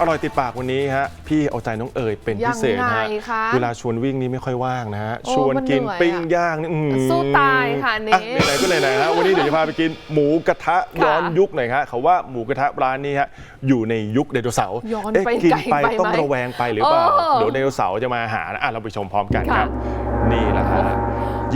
อร่อยติดปากวันนี้ฮะพี่เอาใจน้องเอ๋ยเป็นพิเศษนะฮะยังไงคะเวลาชวนวิ่งนี่ไม่ค่อยว่างนะฮะโอ้ชวนกินมันเหนื่อยอะปิ้งย่างนี่อื้อหือสู้ตายค่ะอันนี้อ่ไหนๆก็ไหนๆฮะวันนี้เดี๋ยวจะพาไปกินหมูกระทะค่ะย้อนยุคหน่อยฮะเขาว่าหมูกระทะร้านนี้ฮะอยู่ในยุคไดโนเสาร์ย้อนเอ๊ะไปกินไกลไปไปต้องไหมระแวงไปหรือเปล่าเออเดี๋ยวไดโนเสาร์จะมาหานะอะเราไปชมพร้อมกันค่ะครับ นี่แหละฮะ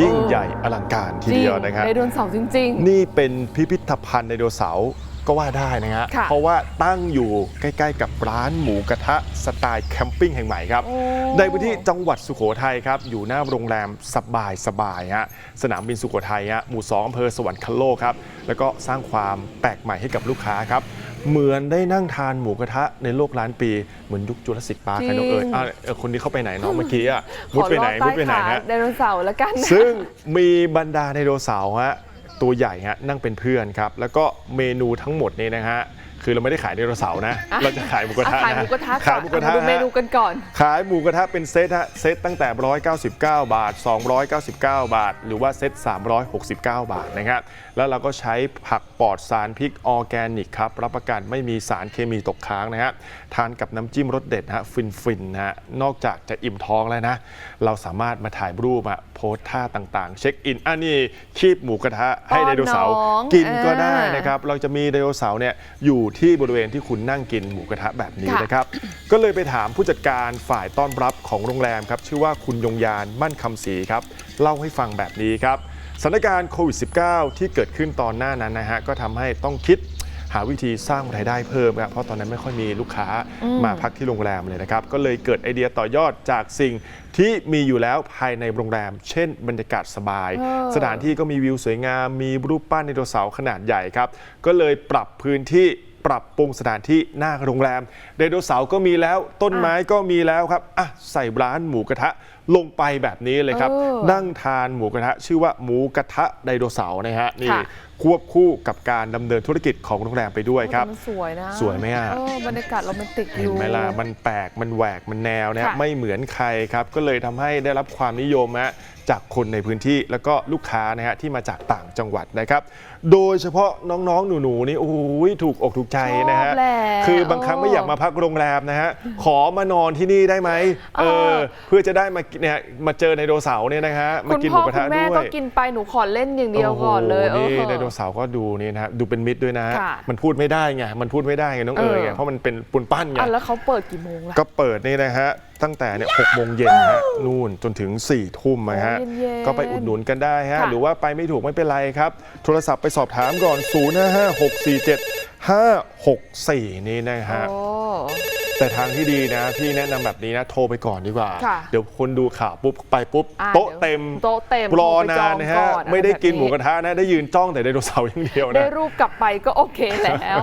ยิ่งใหญ่อลังการทีเดียวนะครับไดโนเสาร์จริงนี่เป็นพิพิธภัณฑ์ไดโนเสาร์ ก็ว่าได้นะฮะค่ะเพราะว่าตั้งอยู่ใกล้ ๆ กับร้านหมูกระทะสไตล์แคมปิ้งแห่งใหม่ครับโอ้ในพื้นที่จังหวัดสุโขทัยครับ อยู่หน้าโรงแรมสบายสบายฮะสนามบินสุโขทัยฮะหมู่สองอำเภอสวรรคโลกครับ แล้วก็สร้างความแปลกใหม่ให้กับลูกค้าครับเหมือนได้นั่งทานหมูกระทะในโลกล้านปี เหมือนยุคจุลศิษย์ปาร์คจริงน้องเอิญอะเออคนนี้เข้าไปไหนเน้องเมื่อกี้อะๆมุดไปไหนขอลอดมุดไปไหนใต้ขาฮะไดโนเสาร์แล้วกันนะซึ่งมีบรรดาไดโนเสาร์ฮะ ตัวใหญ่ฮะนั่งเป็นเพื่อนครับ แล้วก็เมนูทั้งหมดนี้นะฮะ คือเราไม่ได้ขายไดโนเสาร์นะอะเราจะขายหมูกระทะอะขายนะหมูกระทะขายหมูกระทะก่อนดูเมนูฮะกันก่อน ขายหมูกระทะเป็นเซตฮะเซตตั้งแต่ 199 บาท 299 บาท หรือว่าเซต369 บาทนะครับแล้วเราก็ใช้ผักปลอดสารพิษออร์แกนิกครับรับประกันไม่มีสารเคมีตกค้างนะฮะทานกับน้ำจิ้มรสเด็ดฮะฟินฟินๆนะฮะนอกจากจะอิ่มท้องแล้วนะ เราสามารถมาถ่ายรูปอะโพสท่าต่างๆ เช็คอินอันนี้คีบหมูกระทะให้ป้อนไดโนเสาร์น้องกินก็ได้อ่านนะครับเราจะมีไดโนเสาร์เนี่ยอยู่ที่บริเวณที่คุณนั่งกินหมูกระทะแบบนี้ค่ะนะครับ ก็เลยไปถามผู้จัดการฝ่ายต้อนรับของโรงแรมครับ ชื่อว่าคุณยงยานมั่นคำศรีครับ เล่าให้ฟังแบบนี้ครับสถานการณ์โควิด -19 ที่เกิดขึ้นตอนหน้านั้นนะฮะก็ทำให้ต้องคิดหาวิธีสร้างรายได้เพิ่มครับเพราะตอนนั้นไม่ค่อยมีลูกค้ามาพักที่โรงแรมเลยนะครับ ก็เลยเกิดไอเดียต่อยอดจากสิ่งที่มีอยู่แล้วภายในโรงแรม เช่น บรรยากาศสบายเออสถานที่ก็มีวิวสวยงาม มีรูปปั้นไดโนเสาร์ขนาดใหญ่ครับ ก็เลยปรับพื้นที่ ปรับปรุงสถานที่หน้าโรงแรมไดโนเสาร์ก็มีแล้วต้นไม้ก็มีแล้วครับอะใส่ร้านหมูกระทะ ลงไปแบบนี้เลยครับเออนั่งทานหมูกระทะชื่อว่าหมูกระทะไดโนเสาร์นะฮะนี่ค่ะควบคู่กับการดำเนินธุรกิจของโรงแรมไปด้วยครับมันสวยนะสวยไหมอะเออบรรยากาศโรแมนติกอเห็นยู่ไหมล่ะมันแปลกมันแหวกมันแนวนะฮะค่ะไม่เหมือนใครครับ ก็เลยทำให้ได้รับความนิยมฮะจากคนในพื้นที่แล้วก็ลูกค้านะฮะที่มาจากต่างจังหวัดนะครับ โดยเฉพาะน้องๆ หนูๆนี่โอ้ยถูกอกถูกใจนะฮะชอบแหละคือบางครั้งไม่อยากมาพักโรงแรมนะฮะขอมานอนที่นี่ได้ไหมเอเอออเพื่อจะได้มาเนี่ยมาเจอไดโนเสาร์เนี่ยนะฮะมาคุณกินหพ่มูอกระคุทะณแม่ด้วก็ยกินไปหนูขอเล่นอย่างเดียวก่อนเลยโโหนี่เออไดโนเสาร์ก็ดูนี่นะฮะดูเป็นมิตรด้วยนะฮะค่ะมันพูดไม่ได้ไงมันพูดไม่ได้ไงน้องเอ๋ยไงเออ เพราะมันเป็นปุนปั้นไง อะแล้วเขาเปิดกี่โมงล่ะ ก็เปิดนี่นะฮะ ตั้งแต่เนี่ยหกโมงเย็นฮะนู่นจนถึง4ี่ทุ่มนะฮะ โอ้เย็นๆก็ไปอุดหนุนกันได้ฮะ ค่ะ หรือว่าไปไม่ถูกไม่เป็นไรครับ โทรศัพท์ไปสอบถามก่อน 0 5 5 6 4 7 5 6 4 นี่นะฮะ โอ้ แต่ทางที่ดีนะ พี่แนะนำแบบนี้นะ โทรไปก่อนดีกว่า ค่ะเดี๋ยวคนดูข่าวปุ๊บไปปุ๊บ อะโต๊ะดี๋ยวเต็มโต๊ะเต็มรอโทไปนาจนงนะฮะก่ออไม่ได้กินแบบหมูกระทะนะ ได้ยืนจ้องแต่ไดโนเสาร์อย่างเดียวได้นะ รูปกลับไปก็โอเคแล้ว